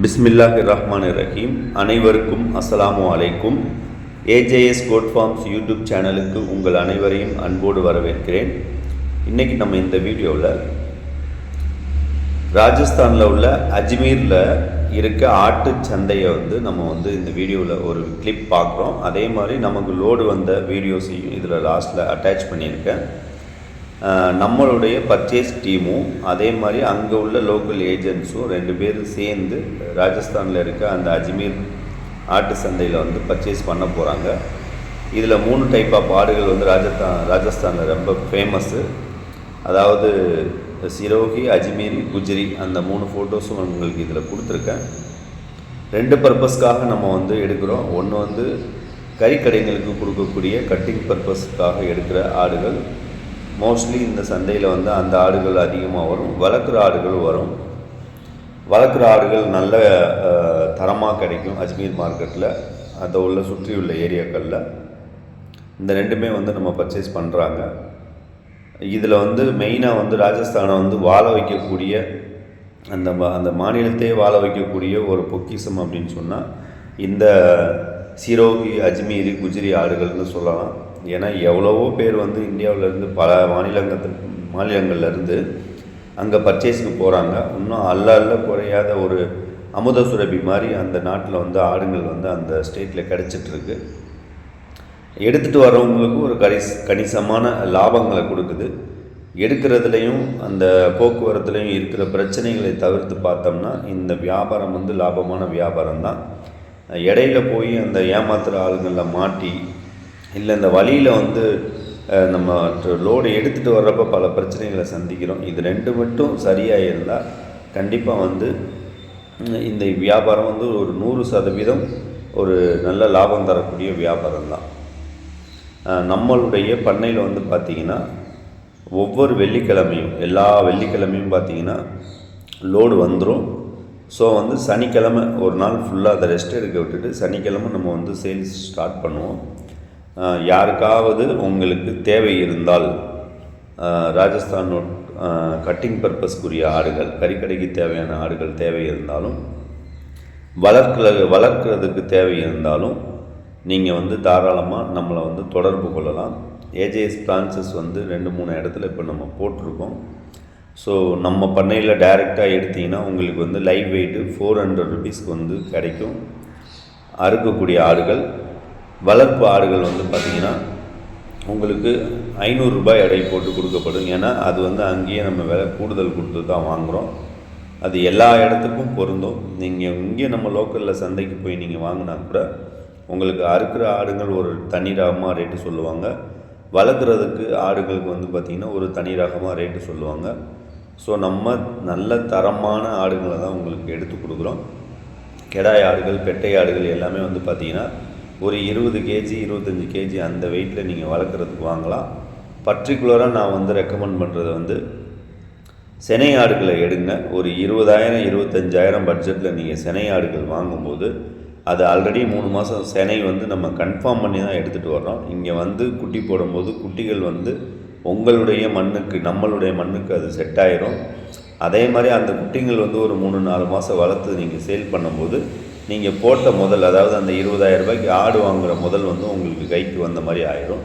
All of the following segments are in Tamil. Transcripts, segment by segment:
பிஸ்மில்லாஹ் ரஹ்மான் ரஹீம் அனைவருக்கும் அஸ்ஸலாமு அலைக்கும். ஏஜேஎஸ் கோட் ஃபார்ம்ஸ் யூடியூப் சேனலுக்கு உங்கள் அனைவரையும் அன்போடு வரவேற்கிறேன். இன்றைக்கி நம்ம இந்த வீடியோவில் ராஜஸ்தானில் உள்ள அஜ்மீரில் இருக்க ஆட்டு சந்தையை வந்து நம்ம வந்து இந்த வீடியோவில் ஒரு கிளிப் பார்க்குறோம். அதே மாதிரி நமக்கு லோடு வந்த வீடியோஸையும் இதில் லாஸ்ட்டில் அட்டாச் பண்ணியிருக்கேன். நம்மளுடைய பர்ச்சேஸ் டீமும் அதே மாதிரி அங்கே உள்ள லோக்கல் ஏஜென்ட்ஸும் ரெண்டு பேரும் சேர்ந்து ராஜஸ்தானில் இருக்க அந்த அஜ்மீர் ஆட்டு சந்தையில் வந்து பர்ச்சேஸ் பண்ண போகிறாங்க இதில் மூணு டைப் ஆஃப் ஆடுகள் வந்து ராஜஸ்தான் ராஜஸ்தானில் ரொம்ப ஃபேமஸ்ஸு அதாவது சிரோகி அஜ்மீரி குஜ்ரி அந்த மூணு ஃபோட்டோஸும் உங்களுக்கு இதில் கொடுத்துருக்கேன். ரெண்டு பர்பஸ்க்காக நம்ம வந்து எடுக்கிறோம். ஒன்று வந்து கறிக்கடைங்களுக்கு கொடுக்கக்கூடிய கட்டிங் பர்பஸ்க்காக எடுக்கிற ஆடுகள். மோஸ்ட்லி இந்த சந்தையில் வந்து அந்த ஆடுகள் அதிகமாக வரும். வளர்க்குற ஆடுகள் வரும். வளர்க்குற ஆடுகள் நல்ல தரமாக கிடைக்கும் அஜ்மீர் மார்க்கெட்டில் அதை உள்ள சுற்றியுள்ள ஏரியாக்களில். இந்த ரெண்டுமே வந்து நம்ம பர்ச்சேஸ் பண்ணுறாங்க இதில் வந்து மெயினாக வந்து ராஜஸ்தானை வந்து வாழ வைக்கக்கூடிய அந்த மா- அந்த மாநிலத்தையே வாழ வைக்கக்கூடிய ஒரு பொக்கிஷம் அப்படின்னு சொன்னால் இந்த சிரோகி அஜ்மீரி குஜ்ரி ஆடுகள்னு சொல்லலாம். ஏன்னா எவ்வளவோ பேர் வந்து இந்தியாவிலேருந்து பல மாநிலங்கள் மாநிலங்கள்லேருந்து அங்கே பர்ச்சேஸுக்கு போகிறாங்க இன்னும் அல்ல அல்ல குறையாத ஒரு அமுத சுரபி மாதிரி அந்த நாட்டில் வந்து ஆடுங்கள் வந்து அந்த ஸ்டேட்டில் கிடச்சிட்ருக்கு. எடுத்துகிட்டு வர்றவங்களுக்கும் ஒரு கணிஸ் கணிசமான லாபங்களை கொடுக்குது. எடுக்கிறதுலையும் அந்த போக்குவரத்துலையும் இருக்கிற பிரச்சனைகளை தவிர்த்து பார்த்தோம்னா இந்த வியாபாரம் வந்து லாபமான வியாபாரம் தான் இடையில போய் அந்த ஏமாத்துகிற ஆளுங்களில் மாட்டி இல்லை இந்த வழியில் வந்து நம்ம லோடு எடுத்துகிட்டு வர்றப்ப பல பிரச்சனைகளை சந்திக்கிறோம். இது ரெண்டு மட்டும் சரியாக இருந்தால் கண்டிப்பாக வந்து இந்த வியாபாரம் வந்து ஒரு நூறு சதவீதம் ஒரு நல்ல லாபம் தரக்கூடிய வியாபாரம் தான். நம்மளுடைய பண்ணையில் வந்து பார்த்திங்கன்னா ஒவ்வொரு வெள்ளிக்கிழமையும் எல்லா வெள்ளிக்கிழமையும் பார்த்திங்கன்னா லோடு வந்துடும் ஸோ வந்து சனிக்கிழமை ஒரு நாள் ஃபுல்லாக அதை ரெஸ்ட் எடுக்க விட்டுட்டு சனிக்கிழமை நம்ம வந்து சேல்ஸ் ஸ்டார்ட் பண்ணுவோம். யாருக்காவது உங்களுக்கு தேவை இருந்தால் ராஜஸ்தான் கட்டிங் பர்பஸ்க்குரிய ஆடுகள் கறிக்கடைக்கு தேவையான ஆடுகள் தேவை இருந்தாலும் வளர்க்கிற வளர்க்குறதுக்கு தேவை இருந்தாலும் நீங்கள் வந்து தாராளமாக நம்மளை வந்து தொடர்பு கொள்ளலாம். ஏஜேஎஸ் பிரான்சஸ் வந்து ரெண்டு மூணு இடத்துல இப்போ நம்ம போட்டிருக்கோம். ஸோ நம்ம பண்ணையில் டைரெக்டாக எடுத்தீங்கன்னா உங்களுக்கு வந்து லைவ் வெயிட்டு ஃபோர் ஹண்ட்ரட் ருபீஸ்க்கு வந்து கிடைக்கும். அறுக்கக்கூடிய ஆடுகள் வளர்ப்பு ஆடுகள் வந்து பார்த்திங்கன்னா உங்களுக்கு ஐநூறுரூபாய் எடை போட்டு கொடுக்கப்படும். ஏன்னா அது வந்து அங்கேயே நம்ம விலை கூடுதல் கொடுத்து தான் வாங்குகிறோம் அது எல்லா இடத்துக்கும் பொருந்தும். நீங்கள் இங்கே நம்ம லோக்கலில் சந்தைக்கு போய் நீங்கள் வாங்கினா கூட உங்களுக்கு அறுக்கிற ஆடுகள் ஒரு தனி ரகமாக ரேட்டு சொல்லுவாங்க. வளர்க்குறதுக்கு ஆடுகளுக்கு வந்து பார்த்திங்கன்னா ஒரு தனி ரகமாக ரேட்டு சொல்லுவாங்க. ஸோ நம்ம நல்ல தரமான ஆடுகளை தான் உங்களுக்கு எடுத்து கொடுக்குறோம். கெடாய் ஆடுகள் பெட்டை ஆடுகள் எல்லாமே வந்து பார்த்திங்கன்னா ஒரு இருபது கேஜி இருபத்தஞ்சி கேஜி அந்த வெயிட்டில் நீங்கள் வளர்க்குறதுக்கு வாங்கலாம். பர்டிகுலராக நான் வந்து ரெக்கமெண்ட் பண்ணுறது வந்து செனை ஆடுகளை எடுங்க. ஒரு இருபதாயிரம் இருபத்தஞ்சாயிரம் பட்ஜெட்டில் நீங்கள் செனை ஆடுகள் வாங்கும்போது அது ஆல்ரெடி மூணு மாதம் செனை வந்து நம்ம கன்ஃபார்ம் பண்ணி தான் எடுத்துகிட்டு வர்றோம். இங்கே வந்து குட்டி போடும்போது குட்டிகள் வந்து உங்களுடைய மண்ணுக்கு நம்மளுடைய மண்ணுக்கு அது செட் ஆயிரும். அதே மாதிரி அந்த குட்டிகள் வந்து ஒரு மூணு நாலு மாதம் வளர்த்து நீங்கள் சேல் பண்ணும்போது நீங்கள் போட்ட முதல் அதாவது அந்த இருபதாயிரம் ரூபாய்க்கு ஆடு வாங்குகிற முதல் வந்து உங்களுக்கு கைக்கு வந்த மாதிரி ஆயிரும்.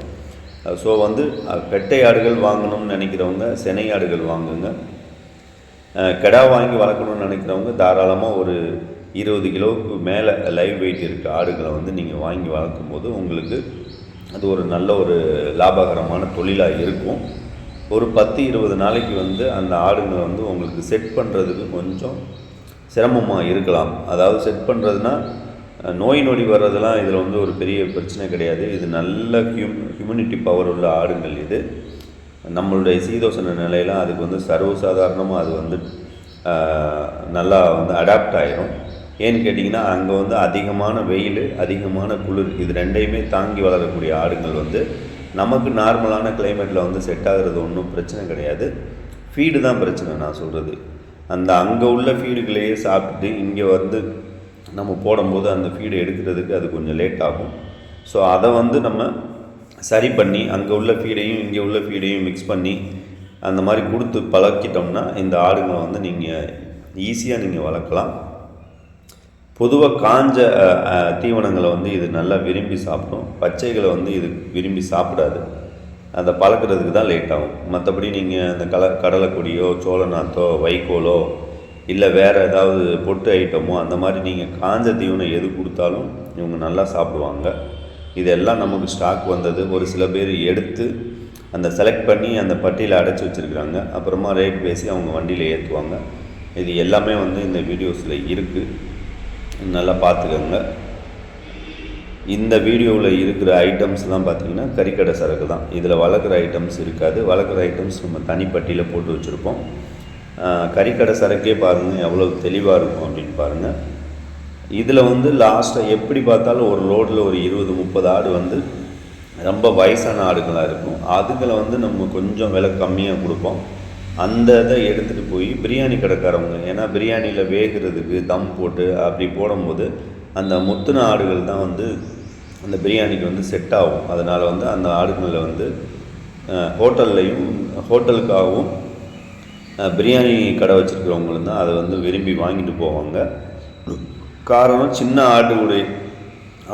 ஸோ வந்து பெட்டை ஆடுகள் வாங்கணும்னு நினைக்கிறவங்க செனை ஆடுகள் வாங்குங்க. கெடா கிடா வாங்கி வளர்க்கணும்னு நினைக்கிறவங்க தாராளமாக ஒரு இருபது கிலோவுக்கு மேலே லைவ் வெயிட் இருக்க ஆடுகளை வந்து நீங்கள் வாங்கி வளர்க்கும் போது உங்களுக்கு அது ஒரு நல்ல ஒரு லாபகரமான தொழிலாக இருக்கும். ஒரு பத்து இருபது நாளைக்கு வந்து அந்த ஆடுங்களை வந்து உங்களுக்கு செட் பண்ணுறதுக்கு கொஞ்சம் சிரமமாக இருக்கலாம். அதாவது செட் பண்ணுறதுனா நோய் நொடி வர்றதெல்லாம் இதில் வந்து ஒரு பெரிய பிரச்சனை கிடையாது. இது நல்ல ஹியூம் ஹியூமினிட்டி பவர் உள்ள ஆடுங்கள் இது. நம்மளுடைய சீதோஷண நிலையெல்லாம் அதுக்கு வந்து சர்வசாதாரணமாக அது வந்து நல்லா வந்து அடாப்ட் ஆகிரும் ஏன்னு கேட்டிங்கன்னா அங்கே வந்து அதிகமான வெயில் அதிகமான குளிர் இது ரெண்டையுமே தாங்கி வளரக்கூடிய ஆடுங்கள் வந்து நமக்கு நார்மலான கிளைமேட்டில் வந்து செட் ஆகிறது ஒன்றும் பிரச்சனை கிடையாது. ஃபீடு தான் பிரச்சனை நான் சொல்கிறது அந்த அங்கே உள்ள ஃபீடுகளையே சாப்பிட்டுட்டு இங்கே வந்து நம்ம போடும்போது அந்த ஃபீடு எடுக்கிறதுக்கு அது கொஞ்சம் லேட் ஆகும். ஸோ அதை வந்து நம்ம சரி பண்ணி அங்கே உள்ள ஃபீடையும் இங்கே உள்ள ஃபீடையும் மிக்ஸ் பண்ணி அந்த மாதிரி கொடுத்து பழக்கிட்டோம்னா இந்த ஆடுங்களை வந்து நீங்கள் ஈஸியாக நீங்கள் வளர்க்கலாம். பொதுவாக காஞ்ச தீவனங்களை வந்து இது நல்லா விரும்பி சாப்பிடும். பச்சைகளை வந்து இது விரும்பி சாப்பிடாது. அதை பழக்கிறதுக்கு தான் லேட் ஆகும். மற்றபடி நீங்கள் அந்த கல கடலைக்கொடியோ சோளநாத்தோ வைக்கோலோ இல்லை வேறு ஏதாவது பொட்டு ஐட்டமோ அந்த மாதிரி நீங்கள் காஞ்ச தீவனம் எது கொடுத்தாலும் இவங்க நல்லா சாப்பிடுவாங்க. இதெல்லாம் நமக்கு ஸ்டாக் வந்தது. ஒரு சில பேர் எடுத்து அந்த செலக்ட் பண்ணி அந்த பட்டியில் அடைச்சி வச்சுருக்குறாங்க. அப்புறமா ரேட் பேசி அவங்க வண்டியில் ஏற்றுவாங்க இது எல்லாமே வந்து இந்த வீடியோஸில் இருக்குது நல்லா பார்த்துக்கோங்க. இந்த வீடியோவில் இருக்கிற ஐட்டம்ஸ்லாம் பார்த்திங்கன்னா கறிக்கடை சரக்கு தான். இதில் வளர்க்குற ஐட்டம்ஸ் இருக்காது. வளர்க்குற ஐட்டம்ஸ் நம்ம தனிப்பட்டியில் போட்டு வச்சுருப்போம். கறிக்கடை சரக்கே பாருங்கள் எவ்வளோ தெளிவாக இருக்கும் அப்படின்னு பாருங்கள் இதில் வந்து லாஸ்ட்டாக எப்படி பார்த்தாலும் ஒரு லோடில் ஒரு இருபது முப்பது ஆடு வந்து ரொம்ப வயசான ஆடுகளாக இருக்கும். அதுகளை வந்து நம்ம கொஞ்சம் விலை கம்மியாக கொடுப்போம். அந்த இதை எடுத்துகிட்டு போய் பிரியாணி கடைக்காரவங்க ஏன்னா பிரியாணியில் வேகிறதுக்கு தம் போட்டு அப்படி போடும்போது அந்த முத்துன ஆடுகள் தான் வந்து அந்த பிரியாணிக்கு வந்து செட் ஆகும். அதனால் வந்து அந்த ஆடுகளில் வந்து ஹோட்டல்லையும் ஹோட்டலுக்காகவும் பிரியாணி கடை வச்சுருக்கிறவங்களும் தான் அதை வந்து விரும்பி வாங்கிட்டு போவாங்க. காரணம் சின்ன ஆடுடைய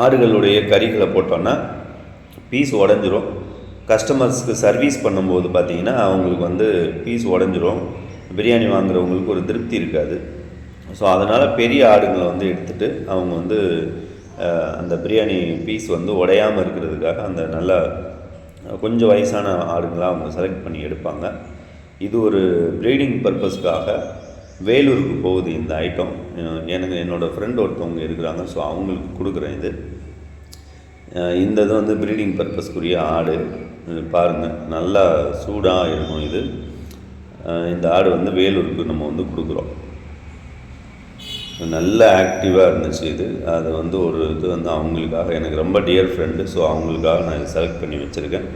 ஆடுகளுடைய கறிகளை போட்டோன்னா பீஸ் உடஞ்சிரும். கஸ்டமர்ஸ்க்கு சர்வீஸ் பண்ணும்போது பார்த்திங்கன்னா அவங்களுக்கு வந்து பீஸ் உடஞ்சிரும். பிரியாணி வாங்குறவங்களுக்கு ஒரு திருப்தி இருக்காது. ஸோ அதனால் பெரிய ஆடுங்களை வந்து எடுத்துகிட்டு அவங்க வந்து அந்த பிரியாணி பீஸ் வந்து உடையாமல் இருக்கிறதுக்காக அந்த நல்லா கொஞ்சம் வயசான ஆடுங்களாக அவங்க செலக்ட் பண்ணி எடுப்பாங்க. இது ஒரு ப்ரீடிங் பர்பஸ்க்காக வேலூருக்கு போகுது இந்த ஐட்டம் எனக்கு என்னோடய ஃப்ரெண்ட் ஒருத்தவங்க இருக்கிறாங்க ஸோ அவங்களுக்கு கொடுக்குறேன் இது. இந்த இது வந்து ப்ரீடிங் பர்பஸ்க்குரிய ஆடு. பாருங்கள் நல்லா சூடாக இருக்கும் இது. இந்த ஆடு வந்து வேலூருக்கு நம்ம வந்து கொடுக்குறோம். நல்ல ஆக்டிவாக இருந்துச்சு இது. அது வந்து ஒரு இது வந்து அவங்களுக்காக எனக்கு ரொம்ப டியர் ஃப்ரெண்டு ஸோ அவங்களுக்காக நான் இதை செலக்ட் பண்ணி வச்சுருக்கேன்.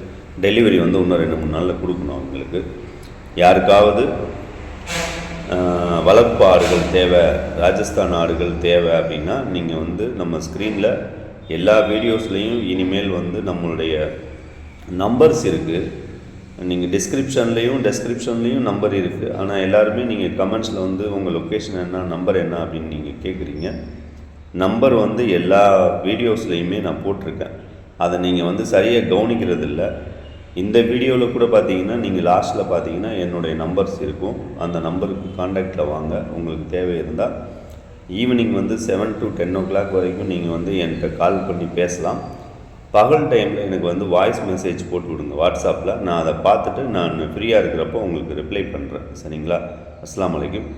டெலிவரி வந்து இன்னும் ரெண்டு மூணு நாளில் கொடுக்கணும் அவங்களுக்கு. யாருக்காவது வளர்ப்பு ஆடுகள் தேவை ராஜஸ்தான் ஆடுகள் தேவை அப்படின்னா நீங்கள் வந்து நம்ம ஸ்க்ரீனில் எல்லா வீடியோஸ்லேயும் இனிமேல் வந்து நம்மளுடைய நம்பர்ஸ் இருக்குது நீங்கள் டிஸ்கிரிப்ஷன்லேயும் டெஸ்கிரிப்ஷன்லேயும் நம்பர் இருக்குது ஆனால் எல்லாருமே நீங்கள் கமெண்ட்ஸில் வந்து உங்கள் லொக்கேஷன் என்ன நம்பர் என்ன அப்படின்னு நீங்கள் கேட்குறீங்க நம்பர் வந்து எல்லா வீடியோஸ்லேயுமே நான் போட்டிருக்கேன். அதை நீங்கள் வந்து சரியாக கவனிக்கிறது இல்லை இந்த வீடியோவில் கூட பார்த்தீங்கன்னா நீங்கள் லாஸ்ட்டில் பார்த்தீங்கன்னா என்னுடைய நம்பர்ஸ் இருக்கும். அந்த நம்பருக்கு காண்டாக்டில் வாங்க. உங்களுக்கு தேவை இருந்தால் ஈவினிங் வந்து seven to ten o'clock வரைக்கும் நீங்கள் வந்து என்கிட்ட கால் பண்ணி பேசலாம். பகல் டைமில் எனக்கு வந்து வாய்ஸ் மெசேஜ் போட்டு விடுங்க. வாட்ஸ்அப்பில் நான் அதை பார்த்துட்டு நான் ஃப்ரீயாக இருக்கிறப்போ உங்களுக்கு ரிப்ளை பண்ணுறேன் சரிங்களா? அஸ்லாம் அலைக்கும்.